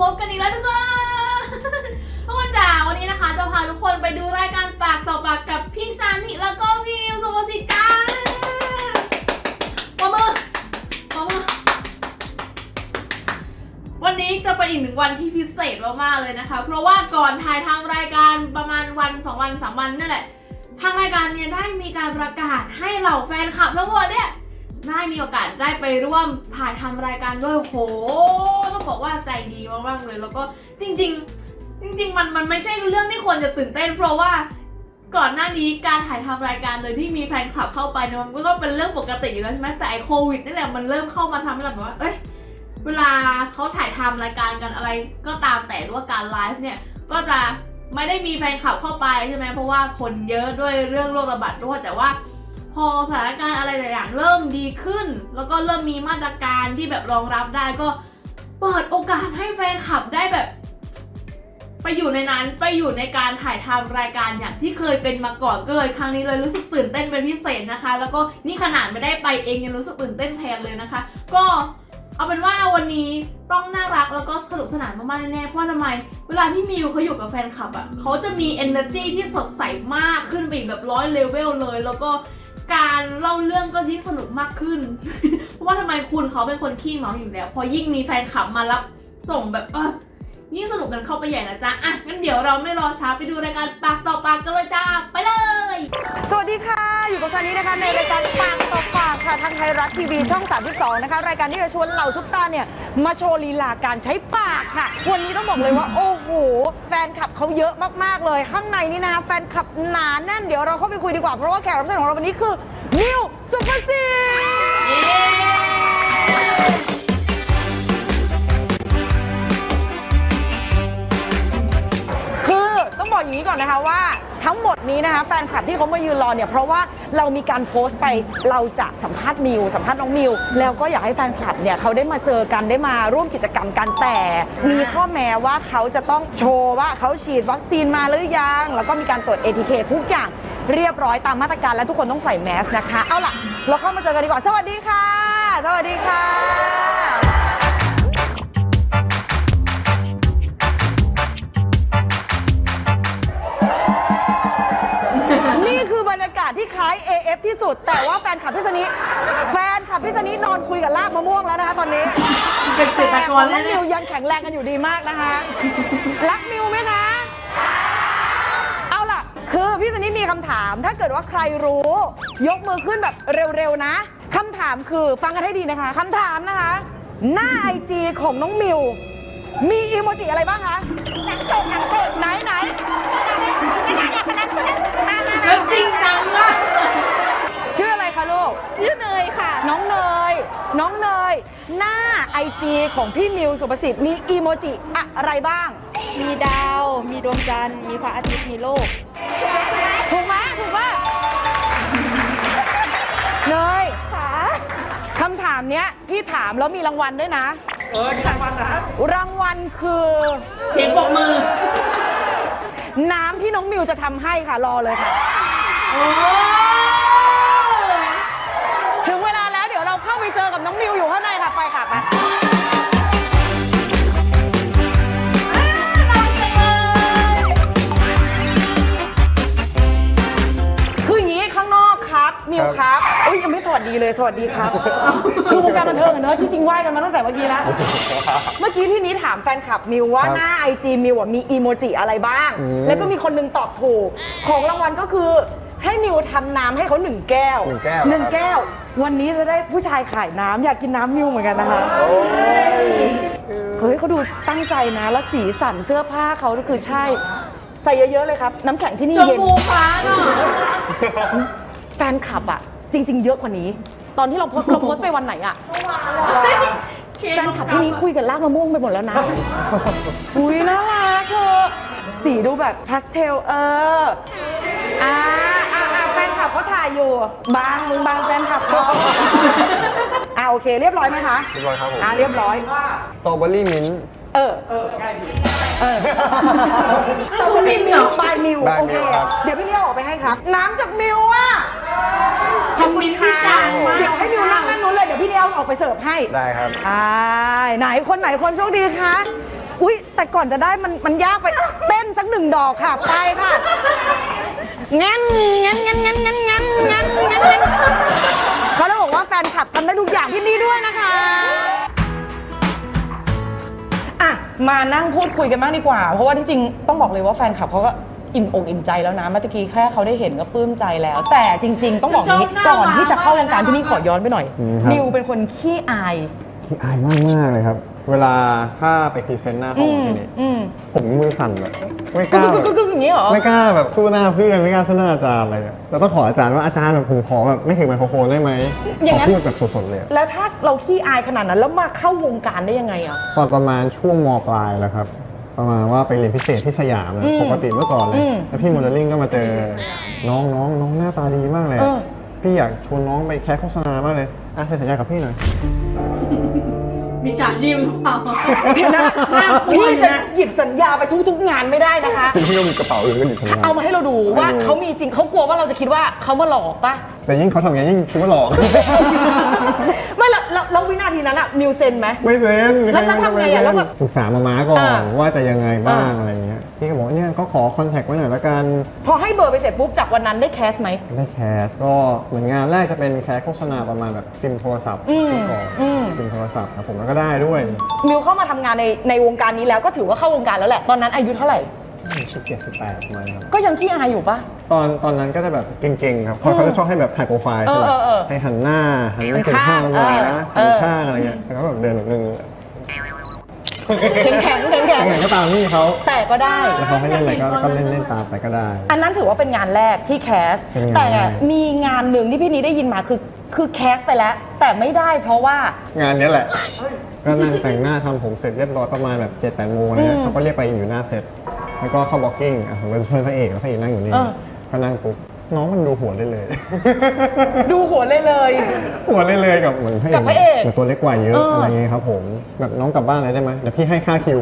พบกันอีกแล้วทุกคนทุกคนจ๋าวันนี้นะคะ จะพาทุกคนไปดูรายการปากต่อปากกับพี่ซานิแล้วก็พี่นิวสุภสิทธิ์จ้าปมือปมือวันนี้จะเป็นอีกหนึ่งวันที่พิเศษมากๆเลยนะคะ เพราะว่าก่อนถ่ายทำรายการประมาณวันสองวันสามวันนั่นแหละทางรายการเนี่ยได้มีการประกาศให้เหล่าแฟนคลับทั้งหมดเนี่ย ได้มีโอกาสได้ไปร่วมถ่ายทำรายการด้วยโหต้องบอกว่าใจดีมากๆเลย แล้วก็จริง ๆ จริง ๆ มันมันไม่ใช่เรื่องที่ควรจะตื่นเต้น เพราะว่าก่อนหน้านี้การถ่ายทำรายการโดยที่มีแฟนคลับเข้าไปเนี่ยมันก็เป็นเรื่องปกติอยู่แล้วใช่ไหมแต่ไอโควิดนี่แหละมันเริ่มเข้ามาทำให้เราแบบว่า เอ้ยเวลาเขาถ่ายทำรายการกันอะไรก็ตามแต่หรือว่าการไลฟ์เนี่ยก็จะไม่ได้มีแฟนคลับเข้าไปใช่ไหมเพราะว่าคนเยอะด้วยเรื่องโรคระบาดด้วยแต่ว่า อสถานการณ์อะไรหลายอย่างเริ่มดีขึ้น แล้วก็เริ่มมีมาตรการที่แบบรองรับได้ก็เปิดโอกาสให้แฟนคลับได้แบบ ไปอยู่ในนั้นไปอยู่ในการถ่ายทำรายการอย่างที่เคยเป็นมาก่อนก็เลยครั้งนี้เลยรู้สึกตื่นเต้นเป็นพิเศษนะคะ แล้วก็นี่ขนาดไม่ได้ไปเองยังรู้สึกตื่นเต้นแทนเลยนะคะ ก็เอาเป็นว่าวันนี้ต้องน่ารักแล้วก็สนุกสนานมากๆแน่ๆเพราะว่าทำไม เวลาพี่มิวเขาอยู่กับแฟนคลับอะเขาจะมี energy ที่สดใสมากขึ้นไปอีกแบบร้อยเลเวลเลย แล้วก็ การเล่าเรื่องก็ยิ่งสนุกมากขึ้น เพราะว่าทำไมคุณเขาเป็นคนขี้เมาอยู่แล้ว พอยิ่งมีแฟนคลับมารับส่งแบบเออยิ่งสนุกกันเข้าไปใหญ่นะจ๊ะ อะงั้นเดี๋ยวเราไม่รอช้าไปดูรายการปากต่อปากกันเลยจ้า อยู่กับซานีนะคะในรายการปากต่อปากค่ะทางไทยรัฐทีวีช่อง 32 นะคะ รายการที่จะชวนเหล่าซุปตาเนี่ยมาโชว์ลีลาการใช้ปากค่ะ วันนี้ต้องบอกเลยว่า โอ้โห แฟนคลับเขาเยอะมากๆเลย ข้างในนี่นะคะแฟนคลับหนาแน่นเดี๋ยวเราเข้าไปคุยดีกว่า เพราะว่าแขกรับเชิญของเราวันนี้คือนิวสุภสิทธิ์คือต้องบอกอย่างนี้ก่อนนะคะว่า ทั้งหมดนี้นะคะแฟนคลับที่เขามายืนรอเนี่ยเพราะว่าเรามีการโพสต์ไปเราจะสัมภาษณ์มิวสัมภาษณ์น้องมิวแล้วก็อยากให้แฟนคลับเนี่ยเขาได้มาเจอกันได้มาร่วมกิจกรรมกันแต่ มีข้อแม้ว่าเขาจะต้องโชว์ว่าเขาฉีดวัคซีนมาหรือยังแล้วก็มีการตรวจ ATK ทุกอย่างเรียบร้อยตามมาตรการและทุกคนต้องใส่แมสนะคะ เอาล่ะ เราเข้ามาเจอกันดีกว่า สวัสดีค่ะ สวัสดีค่ะาย AF ที่สุด แต่ว่าแฟนคลับพิษณีแฟนคลับพิษณีนอนคุยกับลากมะม่วงแล้วนะคะตอนนี้เป็นติดตะกอนแต่แล้วน้องเนี่มิยวยังแข็งแรงกันอยู่ดีมากนะคะ รักมิวไหมคะเอาล่ะ คือพี่สนิทมีคำถาม ถ้าเกิดว่าใครรู้ ยกมือขึ้นแบบเร็วๆนะคำถามคือฟังกันให้ดีนะคะคำถามนะคะ หน้าไอจีของน้องมิว มีอีโมจิอะไรบ้างคะไหนไหน แล้วจริงจังมาก น้าไอจีของพี่มิวสุประสิทธิ์มีอีโมจิอะไรบ้าง มีดาว มีดวงจันทร์ มีพระอาทิตย์ มีโลก ถูกไหมถูกป่ะเนยค่ะคำถามเนี้ยพี่ถามแล้วมีรางวัลด้วยนะ เออมีรางวัลนะ รางวัลคือเสียงปรบมือ น้ำที่น้องมิวจะทำให้ค่ะรอเลยค่ะโอ้ถึงเวลาแล้วเดี๋ยวเราเข้าไปเจอกับน้องมิวอยู่ข้างในค่ะไปค่ะไป ครับมิวครับอุ้ยยังไม่สวัสดีเลยสวัสดีครับ คือวงการบันเทิงอะเนอะที่จริงไหว้กันมาตั้งแต่เมื่อกี้แล้ว เมื่อกี้พี่นี้ถามแฟนคลับมิวว่าครับหน้าไอจีมิวอะมีอีโมจิอะไรบ้าง อืมแล้วก็มีคนหนึงตอบถูก ของรางวัลก็คือให้มิวทำน้ำให้เขาหนึ่งแก้วหนึ่งแก้ว หนึ่งแก้ว วันนี้จะได้ผู้ชายขายน้ำอยากกินน้ำมิวเหมือนกันนะคะเฮ้ยเขาดูตั้งใจนะแล้วสีสันเสื้อผ้าเขาก็คือใช่ ใส่เยอะๆเลยครับ น้ำแข็งที่นี่ชมเย็น พูฟ้าเนาะ แฟนคลับอะจริง ๆ เยอะกว่านี้ ตอนที่เราโพสต์เราโพสต์ไปวันไหนอะแฟนคลับที่นี้คุยกันลากมะม่วงไปหมดแล้วนะ อุ้ยน่ารักเธอสีดูแบบพาสเทลเอออ่าอ่าอ่าแฟนคลับเขาถ่ายอยู่ บางมึงบางแฟนคลับเขาอ่าโอเค เรียบร้อยไหมคะ เรียบร้อยครับผม อ่าเรียบร้อย สตรอเบอรี่มิ้นท์ เออ เออเออสตรอเบอรี่มิลบายมิว By โอเค Milk ครับ เดี๋ยวพี่เลี้ยวออกไปให้ครับ น้ำจากมิวอะ คอมมินที่จังมากเดี๋ยวให้มิวนั่งนั่นนู้นเลยเดี๋ยวพี่เลี้ยวออกไปเสิร์ฟให้ได้ครับ อ่าไหนคนไหนคนโชคดีคะอุ๊ยแต่ก่อนจะได้มันมันยากไปเต้นสักหนึ่งดอกค่ะไปค่ะงั้นงั้นงั้นงั้นงั้นงั้นงั้นงั้นงั้นเขาเลยบอกว่าแฟนคลับทำได้ทุกอย่างที่นี่ด้วยนะคะอะมานั่งพูดคุยกันบ้างดีกว่า เพราะว่าที่จริงต้องบอกเลยว่าแฟนคลับเขาก็ อิ่มอกอิ่มใจแล้วนะเมื่อกี้แค่เขาได้เห็นก็ปลื้มใจแล้ว แต่จริง ๆ ต้องบอกนี้ชอบหน้าก่อนที่จะเข้าวงการมากที่นี่ขอย้อนไปหน่อย อืมครับ นิวเป็นคนขี้อายขี้อายมากมากๆเลยครับ เวลาถ้าไปพรีเซนต์หน้าห้องที่นี่อืมผมมือสั่นแบบไม่กกึ๊ล้ากกึ๊กกึ๊กกึ๊กอย่างนี้เหรอ ไม่กล้าแบบสู้หน้าเพื่อนไม่กล้าสู้หน้าอาจารย์อะไรอะแล้วต้องขออาจารย์ว่าอาจารย์แบบผมขอแบบไม่ถือไมโครโฟนได้ไหมอย่าขงอนั้น พูดแบบสดๆเลยอะแล้วถ้าเราขี้อายขนาดนั้นแล้วมาเข้าวงการได้ยังไงอะ ตอนประมาณช่วงมปลายแล้วครับ ประมาณว่าไปเรียนพิเศษที่สยามนะอืมปกติเมื่อก่อนเลอืยมแล้วพี่โมเดลลิ่งก็มาเจอ น้องน้องน้องหน้าตาดีมากเลยเออพี่อยากชวนน้องไปแคสโฆษณามากเลยอะเซ็นสัญญากับพี่หน่อย มีฉาชีพหรือเปล่าเดี๋ยวนะน่ากลัวพี่อยู่จะนะหยิบสัญญาไปทุกๆงานไม่ได้นะคะ คุณพี่ก็มีกระเป๋าอื่นก็หยิบทำงานเอามาให้เราดูว่าให้ดูเขามีจริงเขากลัวว่าเราจะคิดว่าเขามาหลอกปะแต่ยิ่งเขาทำอย่างนี้ยิ่งคิดว่าหลอก ไม่แล้วแล้วแล้ววินาทีนั้นอะมิวเซนไหมไม่เซ็นแล้วแล้วทำไงอะแล้วแบบปรึกษามาม้าก่อนอ่าว่าจะยังไงบ้างอ่าอะไรเงี้ยพี่ก็บอกว่าเนี่ยก็ขอคอนแทคไว้หน่อยละกันพอให้เบอร์ไปเสร็จปุ๊บจากวันนั้นได้แคสไหมได้แคสก็เหมือนงานแรกจะเป็นแคสโฆษณาประมาณแบบซิมโทรศัพท์อืมก่อนอืมซิมโทรศัพท์ครับผมแล้วก็ได้ด้วยมิวเข้ามาทำงานในในวงการนี้แล้วก็ถือว่าเข้าวงการแล้วแหละ ตอนนั้นอายุเท่าไหร่ สิบเจ็ดสิบแปดประมาณนี้ครับ ก็ยังขี้อายอยู่ปะ ตอนตอนนั้นก็จะแบบเก่งๆครับเพราะเขาจะชอบให้แบบถ่ายโปรไฟล์ใช่ไหมเออเออเออให้หันหน้าหันหันถึงข้าข้างงมาเออนะเอหันอข้างอะไรเงี้ยแล้วก็แบบเดินแบบนึง แข็งแข็งแข็งแข็งยังไงก็ตามนี่เขาแต่ก็ได้ แล้วเขาให้เล่นอะไรก็ก็เล่นเล่นตามไปก็ได้ อันนั้นถือว่าเป็นงานแรกที่แคส เป็นงานแต่แรก มีงานหนึ่งที่พี่นี้ได้ยินมาคือคือแคสไปแล้ว แต่ไม่ได้เพราะว่า งานเนี้ยแหละ ก็นั่งแต่งหน้าทำผมเสร็จเรียบร้อยประมาณแบบ7จ็ดแปดโมงอะไรเงี้อืยมเขาก็เรียกไปอยู่หน้าเซตแล้วก็เข้าบล็อกกิ้งอะผมเป็นเพื่อนพระเอกแล้วพระเอกนั่งอยู่นี่ เออ ก็นั่งปุ๊บ น้องมันดูหัวได้เลย ดูหัวเลยเลย หัวเลยเลยกับเหมือนพระเอกกับพระเอกเหมือนตัวเล็กกว่าเยอะเอออ อะไรเงี้ยครับผมแบบน้องกลับบ้านเลยได้ไหมเดี๋ยวพี่ให้ค่าคิว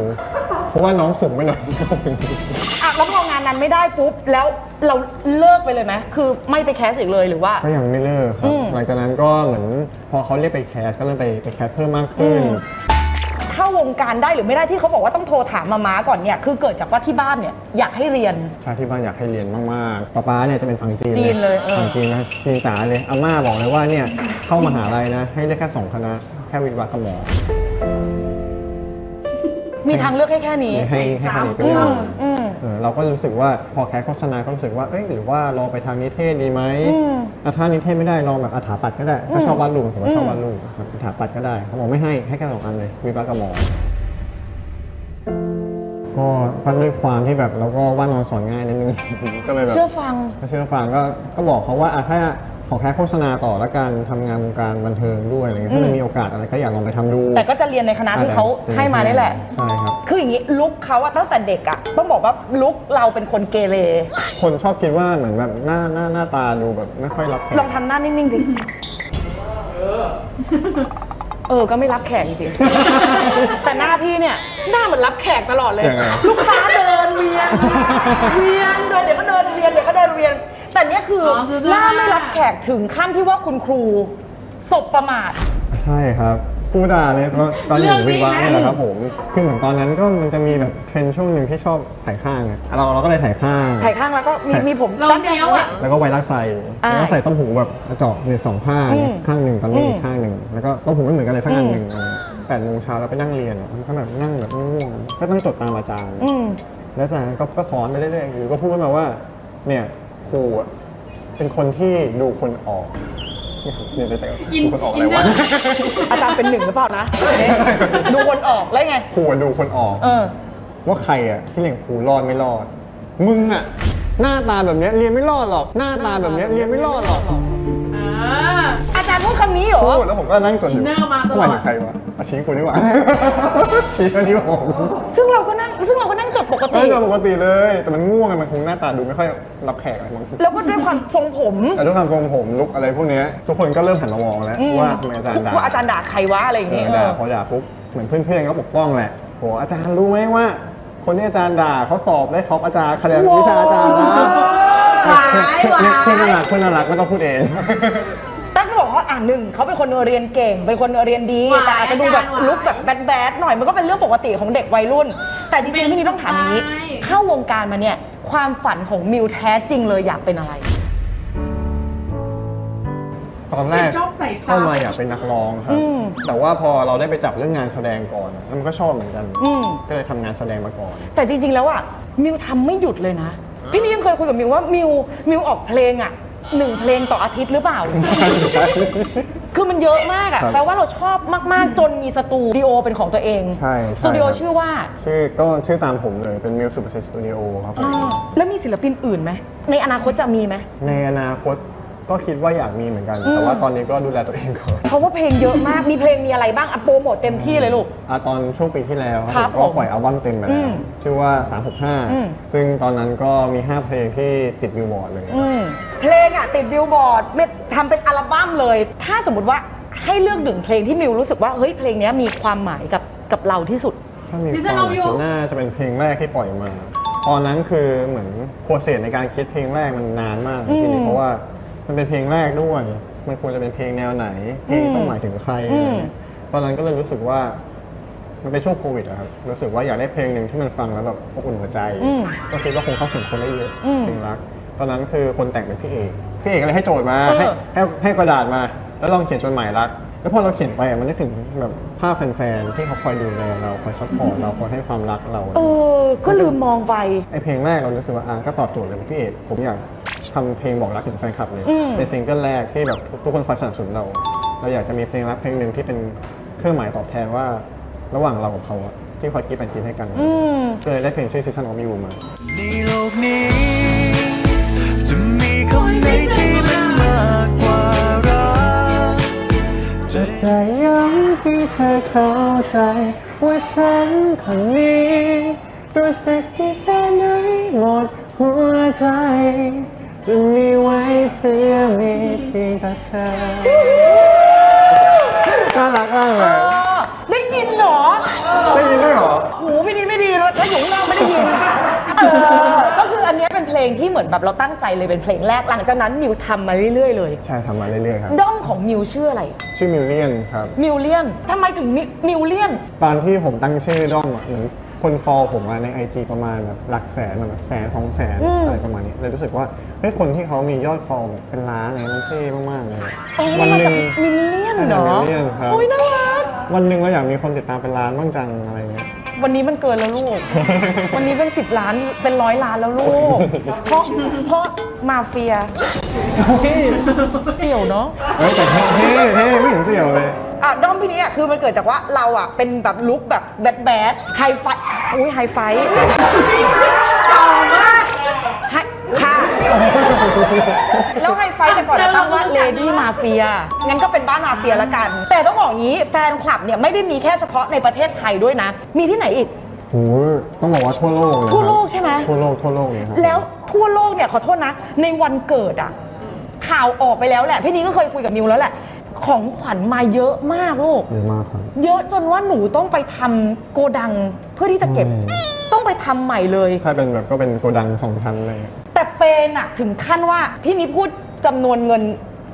เพราะว่าน้องสูงไปหน่อย อะแล้วพองานนั้นไม่ได้ปุ๊บ แล้วเราเลิกไปเลยไหมคือไม่ไปแคสอีกเลยหรือว่า ก็ยังไม่เลิกครัอืบมหลังจากนั้นก็เหมือนพอเขาเรียกไปแคสก็เริ่มไปไปแคสเพิ่มมากขึ้นอืม เข้าวงการได้หรือไม่ได้ที่เขาบอกว่าต้องโทรถามมาม้าก่อนเนี่ยคือเกิดจากว่าที่บ้านเนี่ยอยากให้เรียนใช่ที่บ้านอยากให้เรียนมากๆป๊าป๊าเนี่ยจะเป็นฝั่งจีนจีนเลยเออ ฝั่งจีนนะจีนจ๋าเลยอาม่าบอกเลยว่าเนี่ยเข้ามหาลัยนะให้เลือกแค่สองคณะแค่วิทย์วะกับหมอ มีทางเลือกให้แค่นี้ ให้ให้คณิตไปอืเรียนมอืม เออเราก็รู้สึกว่าพอแคสโฆษณาก็รู้สึกว่าเอ้ยหรือว่าลองไปทางนิเทศดีไหมอืมอะถ้านิเทศไม่ได้ลองแบบอาถาปัดก็ได้ก็ชอบวาดรูปผมก็ชอบวาดรูปแบบอาถาปัดก็ได้เขาบอกไม่ให้ให้แค่สองอันเลยวิทย์วะกับหมอ ก็ก็ด้วยความที่แบบเราก็ว่านอนสอนง่ายนิดนึง ก็เลยแบบ เชื่อฟัง ก็เชื่อฟังก็ก็บอกเขาว่าอะถ้า ขอแค่โฆษณาต่อแล้วกันทำงานวงการบันเทิงด้วยอะไรเงี้ยถ้ามันมีโอกาสอะไรก็อยากลองไปทำดู แต่ก็จะเรียนในคณะที่เขาให้มานี่แหละ ใช่ครับ คืออย่างนี้ลุกเขาอะตั้งแต่เด็กอะต้องบอกว่าลุกเราเป็นคนเกเร คนชอบคิดว่าเหมือนแบบหน้าหน้าหน้าตาดูแบบไม่ค่อยรับแขกลองทำหน้านิ่งๆดิเออ ก็ไม่รับแขกจริงๆ แต่หน้าพี่เนี่ย หน้าเหมือนรับแขกตลอดเลย ยังไง ลูกค้าเดินเวียน เวียนเดินเดี๋ยวก็เดินเวียนเดี๋ยวก็เดินเวียน แต่เนี้ยคือออซื้อหน้าๆไม่รับแขกถึงขั้นที่ว่าคุณครูสบประมาท ใช่ครับผู้ด่าเลยตอนตอนอยู่เรื่องวินี้วานะ เนี่ยแหละครับผมคือเหมือนตอนนั้นก็มันจะมีแบบเทรนด์ช่วงหนึ่งที่ชอบถ่ายข้างอะเราเราก็เลยถ่ายข้าง ถ่ายข้างแล้วก็มีมีผมเราด้านเฟี้ยวอะแล้วก็ไวรักใส่อ่าแล้วก็ใส่ต้มหูแบบกระเจาะเนี่ยสองข้างอืมข้างหนึ่งตอนนี้อืมอีกข้างหนึ่งแล้วก็ต้มหูไม่เหมือนกันเลยสักอันอืมหนึ่งแปดโมงเช้าแล้วไปนั่งเรียนอะมันก็แบบนั่งแบบง่วงๆก็ต้องจดตามอาจารย์ อืม แล้วอาจารย์ก็ก็สอนไปเรื่อยๆหรือก็พูดขึ้นมาว่า เนี่ย ครูอะเป็นคนที่ดูคนออกเนี่ยจะใช้อินดูคนออกอะไรอินเนอวะร์อาจารย์เป็นหนึ่งหรือเปล่านะ ดูคนออกแล้วไง ครูอะดูคนออก เออ ว่าใครอะที่เรียนครูรอดไม่รอด มึงอะหน้าตาแบบเนี้ยเรียนไม่รอดหรอก หน้าตาแบบเนี้ยเรียนไม่รอดหรอก อ่าอาจารย์พูดคำนี้เหรอ พูดแล้วผมก็นั่งจดอยู่อินเนอร์มาตลอดหมายถึงใครวะอาชี้กูนี่หว่าชี้ก็ที่ผมซึ่งเราก็นั่ง ซึ่งเราก็นั่งจดปกไม่ติก็ปกติเลย แต่มันง่วงไงมันคงหน้าตาดูไม่ค่อยรับแขกอะไรมั้งแล้วก็ด้วยความทรงผม แต่ด้วยความทรงผมลุกอะไรพวกเนี้ยทุกคนก็เริ่มหันมามองแล้วอืมว่าทำไมอาจารย์ด่า ว่าอาจารย์ด่าใครวะอะไรอย่างเอเงี้ยอด่าพอด่าปุ๊บเหมือนเพื่อนๆก็ปกป้องแหละโหอาจารย์รู้ไหมว่า คนที่อาจารย์ด่าเขาสอบได้ท็อปอาจารย์คะแนนวิชาอาจารย์นะ หวายหวายเพื่อนน่ารักเพื่อนน่ารักไม่ต้องพูดเอง ตั้งก็บอกว่าอะะหนึ่งเขาเป็นคนเรียนเก่ง เป็นคนเรียนดี หวานแต่อาจจะดูแบบอาจารย์หวานลุกแบบแบดๆหน่อย มันก็เป็นเรื่องปกติของเด็กวัยรุ่น แต่จริงๆพี่นี่ต้องถามอย่างนี้ เป็นสไตล์ เข้าวงการมาเนี่ย ความฝันของมิวแท้จริงเลยอยากเป็นอะไร ตอนแรกชอบใส่ซ้ำเข้ามาอยากเป็นนักร้องครับอืมแต่ว่าพอเราได้ไปจับเรื่องงานแสดงก่อนแล้วมันก็ชอบเหมือนกัน อืม ก็เลยทำงานแสดงมาก่อน แต่จริง ๆ แล้วอะมิวทำไม่หยุดเลยนะ พี่นี่ยังเคยคุยกับมิวว่ามิวมิวออกเพลงอะหนึ่งเพลงต่ออาทิตย์หรือเปล่า คือมันเยอะมากอะครับแปลว่าเราชอบมากๆ จนมีสตูดิโอเป็นของตัวเองใช่ใช่สตูดิโอครับ ชื่อว่า ชื่อก็ชื่อตามผมเลยเป็น Muse Super Set Studio ครับผมแล้วมีศิลปินอื่นไหม ในอนาคตจะมีไหมในอนาคต ก็คิดว่าอยากมีเหมือนกัน แต่ว่าตอนนี้ก็ดูแลตัวเองก่อนเพราะว่าเพลงเยอะมาก มีเพลงมีอะไรบ้างอะโปรโมทเต็มที่เลยลูกอะตอนช่วงปีที่แล้วครับผมก็ผมปล่อยอัลบั้มเต็มไปอืแล้วมชื่อว่า อืม 365 ซึ่งตอนนั้นก็มี 5 เพลงที่ติดบิลบอร์ดเลย อืมเพลงอะติดบิลบอร์ดเม็ดทำเป็นอัลบั้มเลย ถ้าสมมติว่าให้เลือกหนึ่งเพลงที่มิวรู้สึกว่าเฮ้ยเพลงเนี้ยมีความหมายกับกับเราที่สุด ถ้ามี Listen ความ of you น่าจะเป็นเพลงแรกที่ปล่อยมา ตอนนั้นคือเหมือนโปรเซสในการคิดเพลงแรกมันนานมากอืมพี่นิกเพราะว่า มันเป็นเพลงแรกด้วย มันควรจะเป็นเพลงแนวไหน เพลงต้องหมายถึงใครอืมอะไรเงี้ยตอนนั้นก็เลยรู้สึกว่า มันเป็นช่วงโควิดอะครับ รู้สึกว่าอยากได้เพลงหนึ่งที่มันฟังแล้วแบบอบอุ่นหัวใจอืมก็คิดว่าคงเข้าถึงคนได้เยอะอืมเพลงรัก ตอนนั้นคือคนแต่งเป็นพี่เอก พี่เอกก็เลยให้โจทย์มาเออให้ให้ให้กระดาษมา แล้วลองเขียนจดหมายรัก แล้วพอเราเขียนไปอะมันนึกถึงแบบภาพแฟนๆ ที่เขาคอยดูแลเราคอยซัพพอร์ตเราคอยให้ความรักเราเออ ก็ลืมมองไป ไอเพลงแรกเรารู้สึกว่าอะก็ตอบโจทย์เลยพี่เอกผมอยากทำเพลงบอกรักถึงแฟนคลับเลยอืม เป็นซิงเกิลแรกที่แบบทุกคนคอยสนับสนุนเรา เราอยากจะมีเพลงรักเพลงหนึ่งที่เป็นเครื่องหมายตอบแทนว่า ระหว่างเรากับเขาอะที่คอยคิดเป็นคิดให้กันอืม ก็เลยได้เพลงชื่อ Season of You มา ในโลกนี้ จะจะย้ำให้เธอเข้าใจ ว่าฉันคนนี้รู้สึกแค่ไหนหมดหัวใจ จะมีไว้เพื่อมีเพียงแต่เธอน่ารักมากเลยได้ยินเหรอ ได้ยินด้วยเหรอ หูพี่นี่ไม่ดีแล้วแล้วอยู่ข้างนอกไม่ได้ยิน เออก็คื ออันเนี้ยเป็นเพลงที่เหมือนแบบเราตั้งใจเลยเป็นเพลงแรกหลังจากนั้นมิวทำมาเรื่อยๆ เลยใช่ทำมาเรื่อยๆครับ ด้อมของมิวชื่ออะไรชื่อมิวเลียนครับ มิวเลียนทำไมถึงมิมิวเลียน ตอนที่ผมตั้งชื่อด้อมอะเหมือนคนฟอลผมอะใน IG ประมาณแบบหลักแสนแบบแสนสองแสนอืมอะไรประมาณนี้เลยรู้สึกว่าเฮ้ยคนที่เขามียอดฟอลแบบเป็นล้านอะไรมันเท่มากๆเลยอ๋อวัมันมาหจากนึ่งมิลเลียนเหรอมิลเลียนครับ โอ้ยน่ารัก วันหนึ่งเราอยากมีคนติดตามเป็นล้านบ้างจังอะไรเงี้ย วันนี้มันเกินแล้วลูก วันนี้เป็น10ล้านเป็นร้อยล้านแล้วลูก เพราะเพราะมาเฟียเสี่ยวเนาะเฮ้ยแต่เท่เท่เท่ไม่ถึงเสี่ยวเลยอะด้อมพี่นี้อะคือมันเกิดจากว่าเราอะเป็นแบบลุคแบบแบดแบดไฮไฟอุ้ยไฮไฟ แล้วไฮไฟแต่ก่อนเราตั้งว่าเลดี้มาเฟีย งั้นก็เป็นบ้านมาเฟียละกัน แต่ต้องบอกงี้แฟนคลับเนี่ยไม่ได้มีแค่เฉพาะในประเทศไทยด้วยนะ มีที่ไหนอีกโหต้องบอกว่าทั่วโลกเลยครับทั่วโลกใช่ไหมทั่วโลกทั่วโลกเลยครับแล้วทั่วโลกเนี่ยขอโทษนะ ในวันเกิดอะข่าวออกไปแล้วแหละ พี่นี้ก็เคยคุยกับมิวแล้วแหละ ของขวัญมาเยอะมากลูก เยอะมากครับ เยอะจนว่าหนูต้องไปทำโกดังเพื่อที่จะเก็บอืมต้องไปทำใหม่เลยใช่เป็นแบบก็เป็นโกดังสองชั้นเลย แต่เปนอะถึงขั้นว่าพี่นี้พูดจำนวนเงิน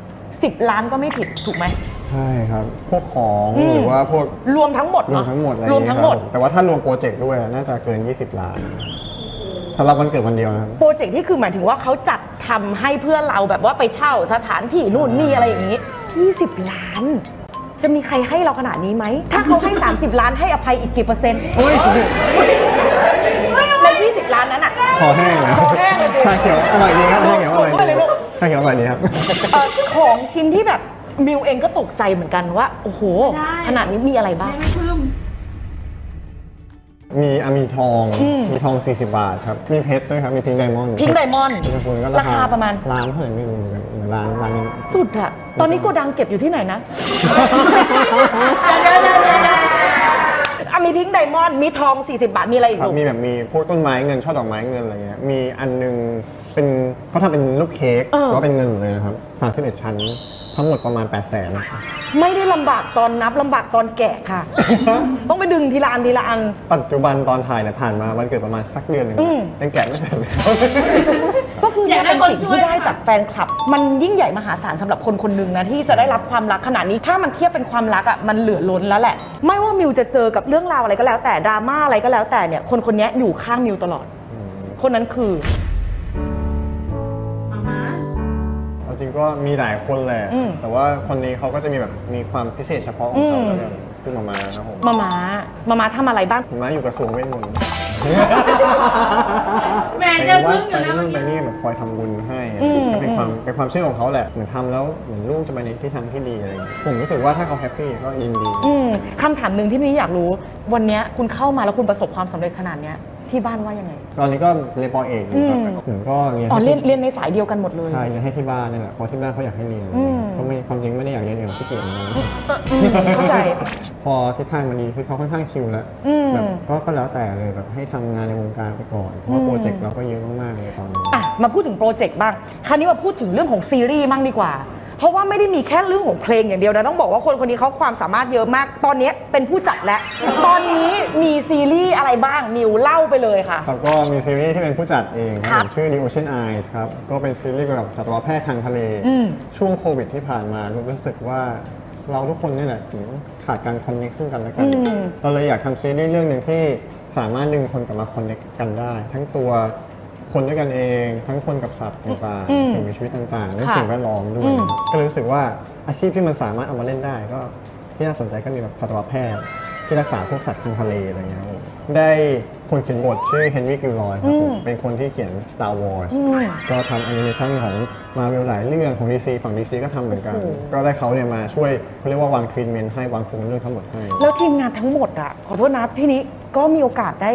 10 ล้านก็ไม่ผิดถูกไหม ใช่ครับ พวกของอืม หรือว่าพวกรวมทั้งหมดรวมเนาะทั้งหมดอะไรอรวมย่างทั้เงี้งยหมด ครับแต่ว่าถ้ารวมโปรเจกต์ด้วยน่าจะเกิน 20 ล้านสำหรับวันเกิดวันเดียวนะครับ โปรเจกต์ที่คือหมายถึงว่าเขาจัดทำให้เพื่อเราแบบว่าไปเช่าสถานที่นู่นนี่อะไรอย่างนี้ 20 ล้าน จะมีใครให้เราขนาดนี้ไหม ถ้าเขาให้ 30 ล้านให้อภัยอีกกี่เปอร์เซ็นต์เฮ้ยแล้ว20 ล้านนั้นอะค อแห้งนะคอแห้งเลย ชาเขียวอร่อยดีครับชาเขียวอร่อยลงไปเลยลูดีกชาเขียวอร่อยดีครับ เอ่อของชิ้นที่แบบมิวเองก็ตกใจเหมือนกันว่า โอ้โห ได้ ขนาดนี้มีอะไรบ้าง ไม่พึ่มมีอะมีทองอืมมีทอง 40 บาทครับ มีเพชรด้วยครับ มีพิงค์ไดมอนด์พิงค์ไดมอนด์พิงค์ไดมอนด์ก็ราคาประมาณล้านเท่าไหร่ไม่รู้เหมือนกันเหมือนล้านล้านสุดอะตอนนี้โกดังเก็บอยู่ที่ไหนนะอะ มีพิงค์ไดมอนด์มีทอง 40 บาท มีอะไรอีกครับลูกมีแบบมีพวกต้นไม้เงินช่อดอกไม้เงินอะไรเงี้ยมีอันนึงเป็นเขาทำเป็นรูปเค้กเออก็เป็นเงินหมดเลยนะครับ31 ชั้น ทั้งหมดประมาณ 8 0 0แสนไม่ได้ลำบากตอนนับลำบากตอนแกะค่ะ ต้องไปดึงทีละอันทีละอัน ปัจจุบันตอนถ่ายเนี่ยผ่านมาวันเกิดประมาณสักเดือนหนึงอืม ยังแกะไม่เสร็จเลย ก็คืออเนี่ยยากได้เป็นคนสิ่งช่วยที่ได้จากแฟนคลับ มันยิ่งใหญ่มหาศาลสำหรับคนคนหนึ่งนะที่จะได้รับความรักขนาดนี้ถ้ามันเทียบเป็นความรักอะมันเหลือล้นแล้วแหละ ไม่ว่ามิวจะเจอกับเรื่องราวอะไรก็แล้วแต่ดราม่าอะไรก็แล้วแต่เนี่ยคนคนนี้อยู่ข้างมิวตลอด คนนั้นคือมามาเอาจริงก็มีหลายคนแหละ อืม แต่ว่าคนนี้เขาก็จะมีแบบมีความพิเศษเฉพาะของเขาอืมแล้วกันคือมามาครับผมมาม้ามาม้าทำอะไรบ้างมามาอยู่กระทรวงเวทมนต์ แหม่จะซึ้งอยู่ไปนะเมื่นู่อนไปกี้นี่แบบคอยทำบุญให้อะอืมก็เป็นความอืมเป็นความเชื่อของเขาแหละเหมือนทำแล้วเหมือนลูกจะไปในที่ทางที่ดีอะไรอย่างเงี้ยผมรู้สึกว่าถ้าเขาแฮปปี้ก็ยินดี อืมคำถามหนึ่งที่นี่อยากรู้ วันเนี้ยคุณเข้ามาแล้วคุณประสบความสำเร็จขนาดเนี้ย ที่บ้านว่ายังไง ตอนนี้ก็เรียนปอเอกอยู่ครับอืมแต่ผมก็เรียนอ๋อเรียนให้ที่เรียนในสายเดียวกันหมดเลย ใช่เรียนให้ที่บ้านนี่แหละเพราะที่บ้านเขาอยากให้เรียนอืม ก็ไม่ความจริงไม่ได้อยากเรียนเองหรอกที่เกียจนะอืมเข้าใจ พอทิศทางมันดีคือเขาค่อนข้างชิลแล้วอืม แบบก็ก็แล้วแต่เลยแบบให้ทำงานในวงการไปก่อนเพราะว่าอืมโปรเจกต์เราก็เยอะมากๆเลยตอนนี้ อะมาพูดถึงโปรเจกต์บ้าง คราวนี้มาพูดถึงเรื่องของซีรีส์มั่งดีกว่า เพราะว่าไม่ได้มีแค่เรื่องของเพลงอย่างเดียวนะ ต้องบอกว่าคนคนนี้เขาความสามารถเยอะมาก ตอนนี้เป็นผู้จัดแล้ว ตอนนี้มีซีรีส์อะไรบ้างนิวเล่าไปเลยค่ะ ครับก็มีซีรีส์ที่เป็นผู้จัดเองคครัรับบผมชื่อ The Ocean Eyes ครับ ก็เป็นซีรีส์เกี่ยวกับสัตวแพทย์ทางทะเล อืม ช่วงโควิดที่ผ่านมารู้สึกว่าเราทุกคนนี่แหละถึงขาดการคอนเน็กซึ่งกันและกันอืมเราเลยอยากทำซีรีส์เรื่องหนึ่งที่สามารถดึงคนกลับมาคอนเน็กกันได้ ทั้งตัว คนด้วยกันเอง ทั้งคนกับสัตว์ต่างอืมๆสิ่งมีชีวิตต่างๆและค่ะสิ่งแวดล้อมด้วอืยมก็เลยรู้สึกว่าอาชีพที่มันสามารถเอามาเล่นได้ ก็ที่น่าสนใจก็มีแบบสัตวแพทย์ ที่รักษาพวกสัตว์ทางทะเลอะไรเงี้ยครับผมได้คนเขียนบทชื่อเฮนรี่กิลลอยครับผมอืมเป็นคนที่เขียน Star Wars อืมก็ทำแอนิเมชันของมาเวลหลายเรื่องของ DC ฝั่ง DC ก็ทำเหมือนกันโอ้โหก็ได้เขาเนี่ยมาช่วยเขาเรียกว่าวางทรีทเมนต์ให้วางโครงเรื่องทั้งหมดให้ แล้วทีมงานทั้งหมดอะขอโทษนะพี่นี้ก็มีโอกาสได้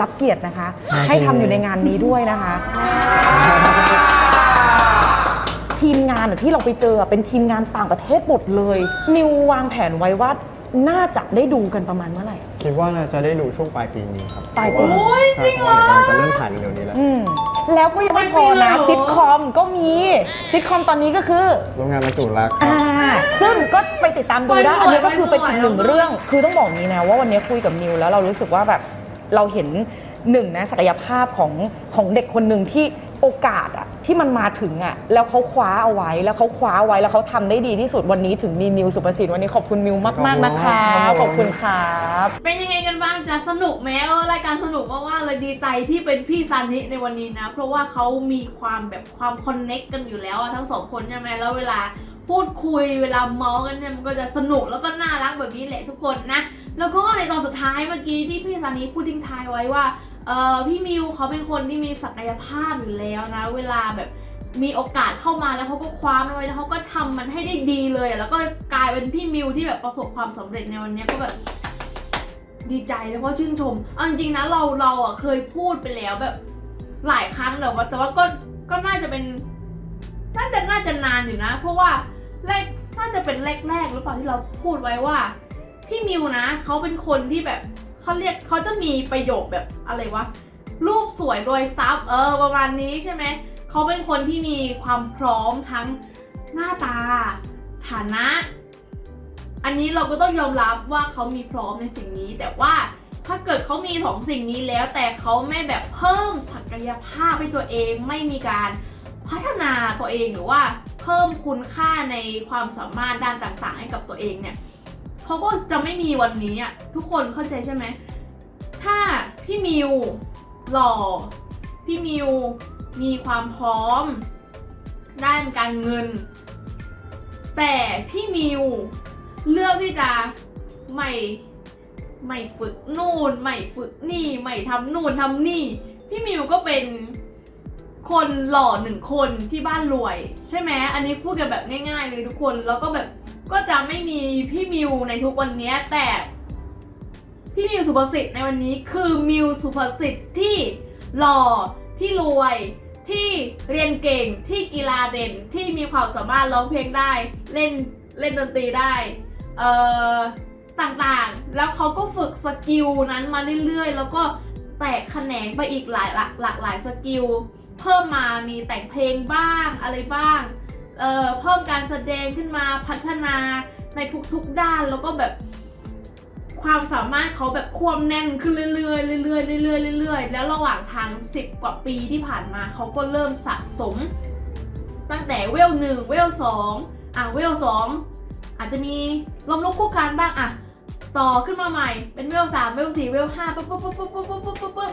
รับเกียรตินะคะครับให้ทำอยู่ในงานนี้ด้วยนะคะ ทีมงานอะที่เราไปเจออะเป็นทีมงานต่างประเทศหมดเลย นิววางแผนไว้ว่าน่าจะได้ดูกันประมาณเมื่อไหร่ คิดว่าน่าจะได้ดูช่วงปลายปีนี้ครับปลายปีเพระว่โอ้ยใช่จริงเหรอเพาะว่าเดี๋ยวกำลังจะเริ่มถ่ายเร็วๆนี้แล้ว อืมแล้วก็ยังไม่พอไม่มีเลยนะเหรอซิทคอมก็มีซิทคอมตอนนี้ก็คือโรงงานบรรจุรักครัอ่าบซึ่งก็ไปติดตามดูได้ไปสวยอันนี้ก็คือเป็นไปสวยอีกหนึ่งแล้วก็เรื่อง คือต้องบอกนี้นะว่าวันนี้คุยกับนิวแล้วเรารู้สึกว่าแบบ เราเห็นหนึ่งนะศักยภาพของของเด็กคนหนึ่งที่โอกาสอะที่มันมาถึงอะแล้วเขาคว้าเอาไว้แล้วเขาคว้าไว้แล้วเขาทำได้ดีที่สุดวันนี้ถึงมีมิวสุประสิทธิ์วันนี้ขอบคุณมิวมากๆนะคะขอบคุณครับเป็นยังไงกันบ้างจะสนุกไหมเออรายการสนุกมากๆเลยดีใจที่เป็นพี่ซันนิในวันนี้นะ เพราะว่าเขามีความแบบความคอนเน็กกันอยู่แล้วอะทั้งสองคนใช่ไหมแล้วเวลาพูดคุยเวลาเมาส์กันเนี่ยมันก็จะสนุกแล้วก็น่ารักแบบนี้แหละทุกคนนะ แล้วก็ในตอนสุดท้ายเมื่อกี้ที่พี่ซันนิพูดทิ้งท้ายไว้ว่าเออพี่มิวเขาเป็นคนที่มีศักยภาพอยู่แล้วนะ เวลาแบบมีโอกาสเข้ามาแล้วเขาก็คว้ามันไว้แล้วเขาก็ทำมันให้ได้ดีเลย แล้วก็กลายเป็นพี่มิวที่แบบประสบความสำเร็จในวันนี้ก็แบบดีใจแล้วก็ชื่นชมเอาจริงๆนะเราเราอะเคยพูดไปแล้วแบบหลายครั้งแต่ว่าแต่ว่าก็ก็น่าจะเป็นน่าจะน่าจะนานอยู่นะ เพราะว่าแรกน่าจะเป็นแรกๆหรือเปล่าที่เราพูดไว้ว่า พี่มิวนะเขาเป็นคนที่แบบเขาเรียกเขาจะมีประโยคแบบอะไรวะรูปสวยโดยซับเออประมาณนี้ใช่ไหมเขาเป็นคนที่มีความพร้อมทั้งหน้าตา ฐานะ อันนี้เราก็ต้องยอมรับว่าเขามีพร้อมในสิ่งนี้ แต่ว่าถ้าเกิดเขามีสองสิ่งนี้แล้ว แต่เขาไม่แบบเพิ่มศักยภาพให้ตัวเองไม่มีการพัฒนาตัวเองหรือว่าเพิ่มคุณค่าในความสามารถด้านต่างๆ ให้กับตัวเองเนี่ย เขาก็จะไม่มีวันนี้อะทุกคนเข้าใจใช่ไหม ถ้าพี่มิวหล่อ พี่มิวมีความพร้อม ด้านการเงิน แต่พี่มิวเลือกที่จะไม่ไม่ฝึกนู่นไม่ฝึกนี่ไม่ทำนู่นทำนี่ พี่มิวก็เป็นคนหล่อหนึ่งคนที่บ้านรวย ใช่ไหมอันนี้พูดกันแบบง่าย ๆ เลยทุกคนแล้วก็แบบ ก็จะไม่มีพี่มิวในทุกวันนี้แต่พี่มิวสุภสิทธิ์ในวันนี้คือมิวสุภสิทธิ์ที่หล่อที่รวย ที่เรียนเก่งที่กีฬาเด่นที่มีความสามารถร้องเพลงได้ เล่นเล่นดนตรีได้เอ่อต่างๆ แล้วเขาก็ฝึกสกิลนั้นมาเรื่อยๆ แล้วก็แตกแขนงไปอีกหลายหลากหลากหลายสกิล เพิ่มมามีแต่งเพลงบ้างอะไรบ้าง เอ่อเพิ่มการแสดงขึ้นมาพัฒนาในทุกๆด้านแล้วก็แบบความสามารถเขาแบบควบแน่นขึ้นเรื่อยๆเรื่อยๆเรื่อยๆเรื่อยๆแล้วระหว่างทาง 10 กว่าปีที่ผ่านมาเขาก็เริ่มสะสม ตั้งแต่เวลหนึ่งเวลสองอะเวลสองอาจจะมีลมลุกคู่การบ้างอะต่อขึ้นมาใหม่เป็นเวลสามเวลสี่เวลห้าปุ๊บปุ๊บปุ๊บปุ๊บปุ๊บปุ๊บปุ๊บปุ๊บ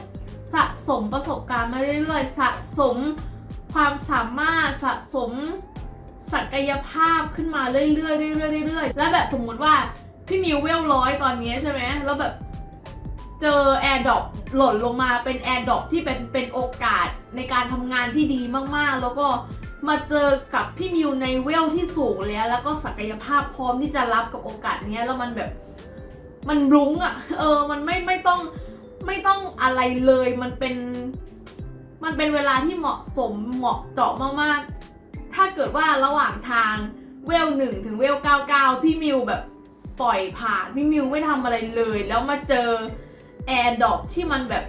สะสมประสบการณ์มาเรื่อยๆ สะสมความสามารถสะสม ศักยภาพขึ้นมาเรื่อยๆเรื่อยๆเรื่อยๆแล้วแบบสมมุติว่าพี่มิวเวลร้อยตอนนี้ใช่ไหมแล้วแบบเจอแอร์ดรอปหล่นลงมาเป็นแอร์ดรอปที่เป็นเป็นโอกาสในการทำงานที่ดีมากๆ แล้วก็มาเจอกับพี่มิวในเวลที่สูงแล้ว แล้วก็ศักยภาพพร้อมที่จะรับกับโอกาสเนี้ยแล้วมันแบบมันรุ้งอะ่ะ เออ มันไม่ไม่ต้องไม่ต้องอะไรเลย มันเป็น มันเป็นเวลาที่เหมาะสมเหมาะเจาะมากๆ ถ้าเกิดว่าระหว่างทางเวลหนึ่งถึงเวลเก้าเก้าพี่มิวแบบปล่อยผ่านพี่มิวไม่ทำอะไรเลย แล้วมาเจอแอร์ดอปที่มันแบบ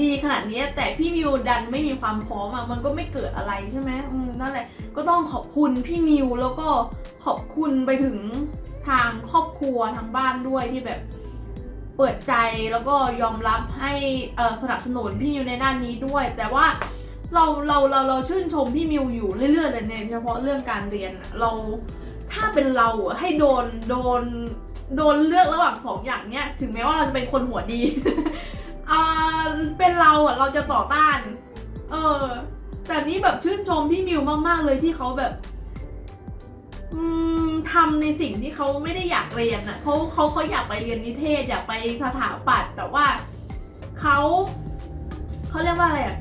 ดีขนาดนี้แต่พี่มิวดันไม่มีความพร้อมอะมันก็ไม่เกิดอะไรใช่ไหมอืมนั่นแหละก็ต้องขอบคุณพี่มิวแล้วก็ขอบคุณไปถึงทางครอบครัวทางบ้านด้วยที่แบบเปิดใจแล้วก็ยอมรับให้เออสนับสนุนพี่มิวในด้านนี้ด้วย แต่ว่า เราเราเราเราชื่นชมพี่มิวอยู่เรื่อยๆเลยในเฉพาะเรื่องการเรียนอะเราถ้าเป็นเราอะให้โดนโดนโดนเลือกระหว่างสองอย่างเนี้ยถึงแม้ว่าเราจะเป็นคนหัวดีอ่าเป็นเราอะเราจะต่อต้าน เออ แต่นี้แบบชื่นชมพี่มิวมาก ๆ เลยที่เขาแบบทำในสิ่งที่เขาไม่ได้อยากเรียนอะเขาเขาเขาอยากไปเรียนนิเทศ อยากไปสถาปัตย์แต่ว่าเขาเขาเรียกว่าอะไรอะ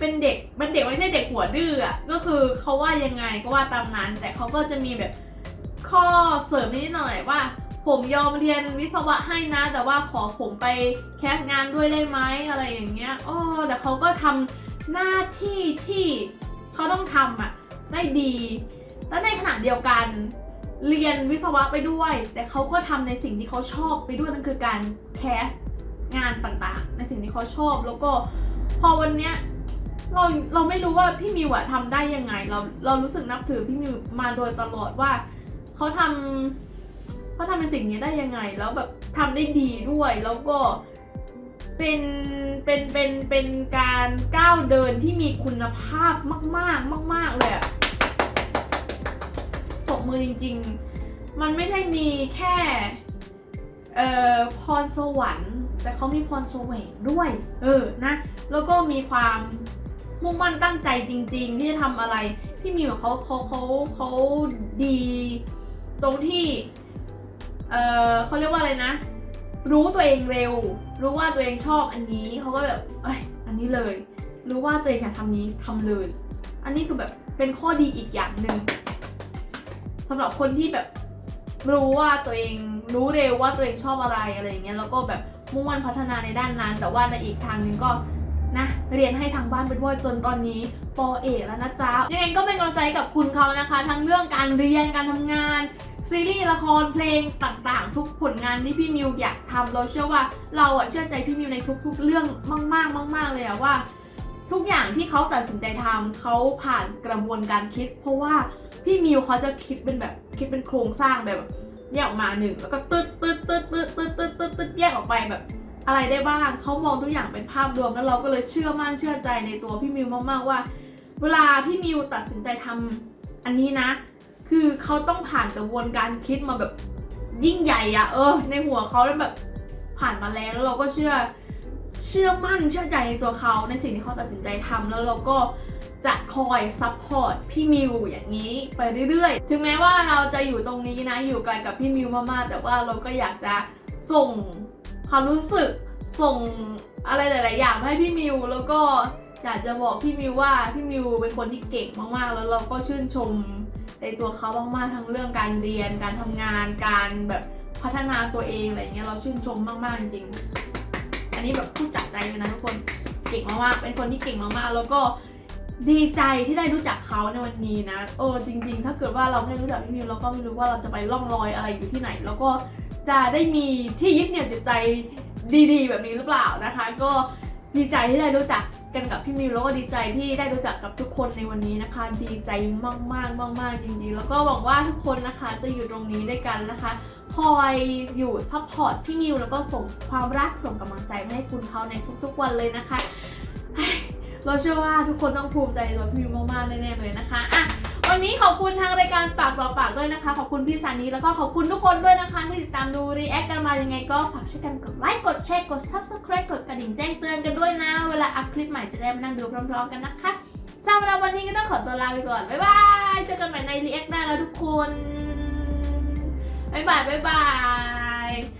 เป็นเด็กเป็นเด็กไม่ใช่เด็กหัวดื้ออะก็คือเขาว่ายังไงก็ว่าตามนั้น แต่เขาก็จะมีแบบข้อเสริมนิดหน่อยว่า ผมยอมเรียนวิศวะให้นะ แต่ว่าขอผมไปแคสงานด้วยได้ไหมอะไรอย่างเงี้ยอ๋อแต่เขาก็ทำหน้าที่ที่เขาต้องทำอะได้ดี แล้วในขณะเดียวกันเรียนวิศวะไปด้วย แต่เขาก็ทำในสิ่งที่เขาชอบไปด้วยนั่นคือการแคสงานต่างๆ ในสิ่งที่เขาชอบแล้วก็พอวันเนี้ย เราเราไม่รู้ว่าพี่มิวอะทำได้ยังไง เราเรารู้สึกนับถือพี่มิวมาโดยตลอดว่าเขาทำเขาทำในสิ่งนี้ได้ยังไง แล้วแบบทำได้ดีด้วย แล้วก็เป็นเป็นเป็นเป็นการก้าวเดินที่มีคุณภาพมาก ๆ มาก ๆ เลยอะตบมือจริง ๆ มันไม่ใช่มีแค่เอ่อพรสวรรค์ แต่เขามีพรสวงด้วย เออนะ แล้วก็มีความ มุ่งมั่นตั้งใจจริง ๆ ที่จะทำอะไรพี่มิวเขาเขาเขาเขาดี ตรงที่ เอ่อเขาเรียกว่าอะไรนะ รู้ตัวเองเร็ว รู้ว่าตัวเองชอบอันนี้เขาก็แบบเอ้ยอันนี้เลย รู้ว่าตัวเองอยากทำนี้ทำเลย อันนี้คือแบบเป็นข้อดีอีกอย่างหนึ่งสำหรับคนที่แบบรู้ว่าตัวเองรู้เร็วว่าตัวเองชอบอะไรอะไรอย่างเงี้ยแล้วก็แบบมุ่งมั่นพัฒนาในด้านนั้น แต่ว่าในอีกทางนึงก็ นะเรียนให้ทางบ้านไปด้วยจนตอนนี้ปอเอกแล้วนะจ๊ะยังไงก็เป็นกำลังใจกับคุณเขานะคะ ทั้งเรื่องการเรียนการทำงาน ซีรีส์ละครเพลงต่างๆ ทุกผลงานที่พี่มิวอยากทำเราเชื่อว่าเราอะเชื่อใจพี่มิวในทุก ๆ เรื่องมาก ๆ มาก ๆ เลยอะว่า ทุกอย่างที่เขาตัดสินใจทำเขาผ่านกระบวนการคิด เพราะว่าพี่มิวเขาจะคิดเป็นแบบคิดเป็นโครงสร้างแบบแยกออกมาหนึ่งแล้วก็ตึ๊ดตึ๊ดตึ๊ดตึ๊ดตึ๊ดตึ๊ดตึ๊ดแยกออกไปแบบ อะไรได้บ้างเขามองทุกอย่างเป็นภาพรวมแล้วเราก็เลยเชื่อมั่นเชื่อใจในตัวพี่มิวมากๆว่า เวลาพี่มิวตัดสินใจทำอันนี้นะ คือเขาต้องผ่านกระบวนการคิดมาแบบยิ่งใหญ่อะเออ ในหัวเขาแล้วแบบผ่านมาแล้วแล้วเราก็เชื่อเชื่อมั่นเชื่อใจในตัวเขาในสิ่งที่เขาตัดสินใจทำแล้วเราก็จะคอยซัพพอร์ตพี่มิวอย่างนี้ไปเรื่อยๆ ถึงแม้ว่าเราจะอยู่ตรงนี้นะ อยู่ไกลกับพี่มิวมากๆ แต่ว่าเราก็อยากจะส่ง ความรู้สึกส่งอะไรหลาย ๆ อย่างให้พี่มิว แล้วก็อยากจะบอกพี่มิวว่าพี่มิวเป็นคนที่เก่งมาก ๆ แล้วเราก็ชื่นชมในตัวเขามาก ๆ ทั้งเรื่องการเรียน การทำงาน การแบบพัฒนาตัวเองอะไรเงี้ยเราชื่นชมมาก ๆ จริง อันนี้แบบพูดจากใจเลยนะทุกคนเก่งมาก ๆ เป็นคนที่เก่งมาก ๆ แล้วก็ดีใจที่ได้รู้จักเขาในวันนี้นะ เออจริง ๆ ถ้าเกิดว่าเราไม่ได้รู้จักพี่มิวเราก็ไม่รู้ว่าเราจะไปล่องลอยอะไรอยู่ที่ไหน แล้วก็ จะได้มีที่ยึดเหนี่ยวจิตใจดีๆ แบบนี้หรือเปล่านะคะ ก็ดีใจที่ได้รู้จักกันกับพี่มิวแล้วก็ดีใจที่ได้รู้จักกับทุกคนในวันนี้นะคะ ดีใจมากๆมากๆจริงๆ แล้วก็หวังว่าทุกคนนะคะจะอยู่ตรงนี้ด้วยกันนะคะ คอยอยู่ซัพพอร์ตพี่มิวแล้วก็ส่งความรักส่งกำลังใจมาให้คุณเขาในทุกๆวันเลยนะคะ เราเชื่อว่าทุกคนต้องภูมิใจในตัวพี่มิวมากๆแน่ๆเลยนะคะอะ วันนี้ขอบคุณทางรายการปากต่อปากด้วยนะคะ ขอบคุณพี่สันนี้แล้วก็ขอบคุณทุกคนด้วยนะคะที่ติดตามดูรีแอคกันมายังไงก็ฝากช่วยกันกดไลค์กดแชร์กด subscribe กดกระดิ่งแจ้งเตือนกันด้วยนะ เวลาอัพคลิปใหม่จะได้มานั่งดูพร้อมๆกันนะคะสำหรับวันนี้ก็ต้องขอตัวลาไปก่อนบ๊ายบายเจอกันใหม่ในรีแอคหน้าแล้วทุกคนบ๊ายบายบ๊ายบาย